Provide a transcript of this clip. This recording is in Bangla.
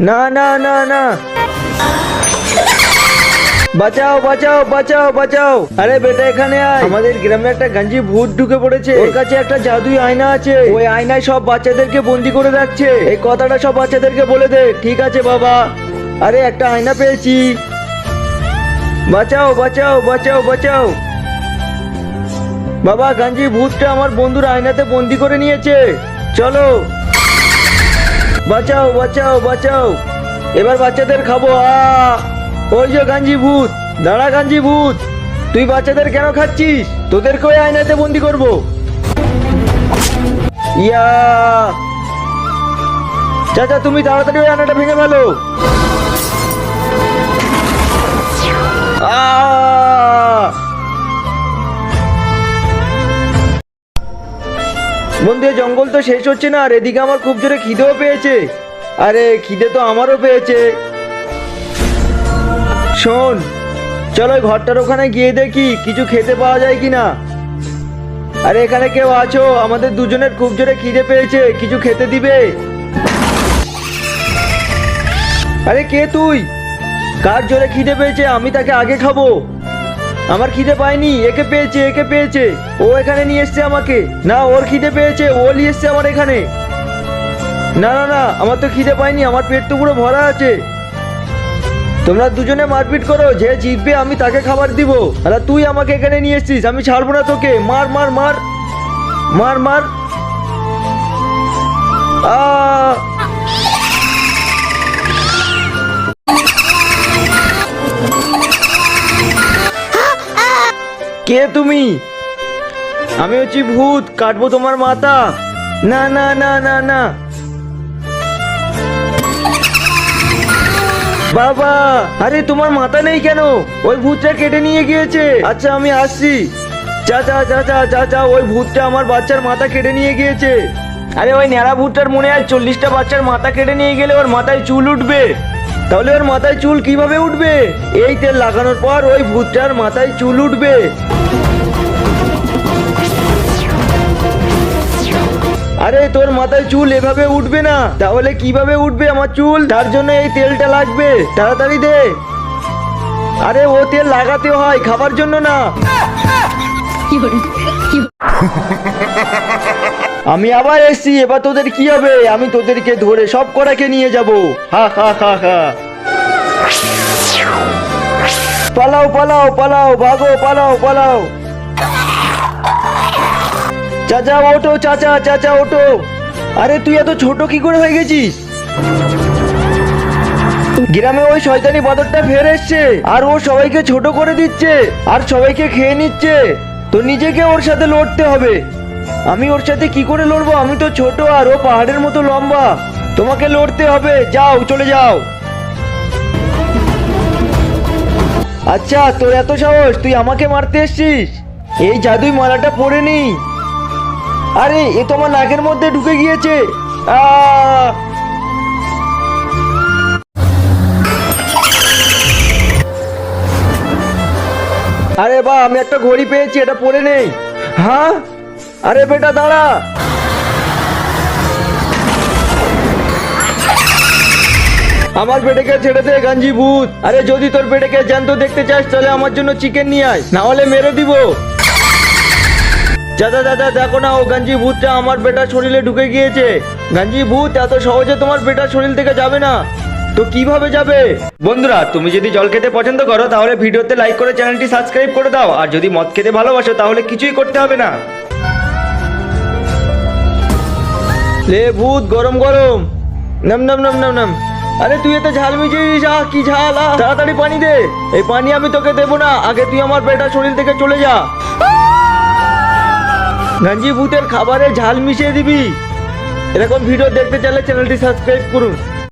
না না না না। বাঁচাও বাঁচাও বাঁচাও বাঁচাও। আরে বেটা, এখানে আয়। আমাদের গ্রামে একটা গাঞ্জি ভূত ঢুকে পড়েছে। ওর কাছে একটা জাদুই আয়না আছে। ওই আয়নায় সব বাচ্চাদেরকে বন্দি করে রাখছে। এই কথাটা সব বাচ্চাদেরকে বলে দে। ঠিক আছে, বাবা। আরে, একটা আয়না পেয়েছি। বাঁচাও বাঁচাও বাঁচাও বাঁচাও। বাবা, গাঞ্জি ভূতটা আমার বন্ধুর আয়নাতে বন্দি করে নিয়েছে। চলো। বাঁচাও বাঁচাও বাঁচাও। এবার বাচ্চাদের খাব, আহ! ওই যে গাঞ্জি ভূত, দাঁড়া গাঞ্জি ভূত। তুই বাচ্চাদের কেন খাচ্ছিস? তোদেরকে ওই আয়নাতে বন্দি করব। ইয়া! চাচা, তুমি তাড়াতাড়ি ওই আয়নাটা ভেঙে ফেলো। বন্ধু জঙ্গল তো শেষ হচ্ছে না, আর এদিকে আমার খুব জোরে খিদেও পেয়েছে। আরে, খিদে তো আমারও পেয়েছে। শোন, চলো ঘরটার ওখানে গিয়ে দেখি, কিছু খেতে পাওয়া যায় কি না আরে, এখানে কেউ আছো? আমাদের দুজনের খুব জোরে খিদে পেয়েছে, কিছু খেতে দিবে? আরে, কে তুই? কার জোরে খিদে পেয়েছে? আমি তাকে আগে খাব। আমার খিদে পায়নি, একে পেয়েছে একে পেয়েছে। ও এখানে নিয়ে এসছে আমাকে। না, ওর খিদে পেয়েছে, ও নিয়ে এসছে আমার এখানে। না না না, আমার তো খিদে পায়নি, আমার পেট তো পুরো ভরা আছে। তোমরা দুজনে মারপিট করো, যে জিতবে আমি তাকে খাবার দিব। আর তুই আমাকে এখানে নিয়ে এসছিস, আমি ছাড়বো না তোকে। মার মার মার। মার মার। আ কে তুমি? আমি হচ্ছি ভূত, কাটবো তোমার মাথা। না না না না না। বাবা, আরে তোমার মাথা নেই কেন? ওই ভূতটা কেটে নিয়ে গিয়েছে। আচ্ছা আমি আসছি। চাচা চাচা চাচা ওই ভূতটা আমার বাচ্চার মাথা কেটে নিয়ে গিয়েছে। আরে ওই ন্যাড়া ভূতটার মনে হয় চল্লিশটা বাচ্চার মাথা কেটে নিয়ে গেলে ওর মাথায় চুল উঠবে। তাহলে ওর মাথায় চুল কীভাবে উঠবে? এই তেল লাগানোর পর ওই ভূতটার মাথায় চুল উঠবে। তোর মাথায় চুল এভাবে উঠবে না। তাহলে কীভাবে উঠবে আমার চুল? তার জন্য এই তেলটা লাগবে। তাড়াতাড়ি দে। আরে, ও তেল লাগাতে হয়, খাবার জন্য না। আমি আবার এসছি, এবার তোদের কি হবে? আমি তোদেরকে ধরে সব কটাকে নিয়ে যাব। হা হা হা হা। পালাও পালাও পালাও, ভাগো, পালাও পালাও। চাচা, ওঠো, চাচা চাচা, ওঠো। আরে, তুই এত ছোট কি করে হয়ে গেছিস? গ্রামে ওই শয়তানি বাদরটা ফের এসছে, আর ও সবাইকে ছোট করে দিচ্ছে, আর সবাইকে খেয়ে নিচ্ছে। তো নিজেকে ওর সাথে লড়তে হবে। আমি ওর সাথে কি করে লড়বো? আমি তো ছোট আর ও পাহাড়ের মতো লম্বা। তোমাকে লড়তে হবে। যাও, চলে যাও। আচ্ছা তোর এত সাহস, তুই আমাকে মারতে এসছিস? এই জাদুই মালাটা পরে নি আরে, এ তো আমার নাকের মধ্যে ঢুকে গিয়েছে! আরে বা, আমি একটা ঘড়ি পেয়েছি, এটা পরে নেই। হ্যাঁ? আরে বেটা, দাঁড়া। আমার পেটেকে ছেড়ে দে গাঞ্জি ভূত আরে, যদি তোর পেটেকে জ্যান্ত দেখতে চাস, তাহলে আমার জন্য চিকেন নিয়ে আয়। না হলে মেরে দিব। দাদা দাদা দেখো না, ও গাঞ্জি ভূতটা আমার বেটার শরীরে ঢুকে গিয়েছে। গাঞ্জি ভূত, এত সহজে তোমার বেটার শরীর থেকে যাবে না। তো কীভাবে যাবে? বন্ধুরা, তুমি যদি জল খেতে পছন্দ করো, তাহলে ভিডিওতে লাইক করে চ্যানেলটি সাবস্ক্রাইব করে দাও। আর যদি মদ খেতে ভালোবাসো, তাহলে কিছুই করতে হবে না। লে ভূত, গরম গরম। নম, নাম, নম নম নম। আরে, তুই এত ঝাল মিছিস আহ, কি ঝাল, আহ। তাড়াতাড়ি পানি দে। এই পানি আমি তোকে দেবো না। আগে তুই আমার বেটার শরীর থেকে চলে যা। গাঞ্জি ভূতের খাবারে ঝাল মিশিয়ে দিবি। এরকম ভিডিও দেখতে চাইলে চ্যানেলটি সাবস্ক্রাইব করুন।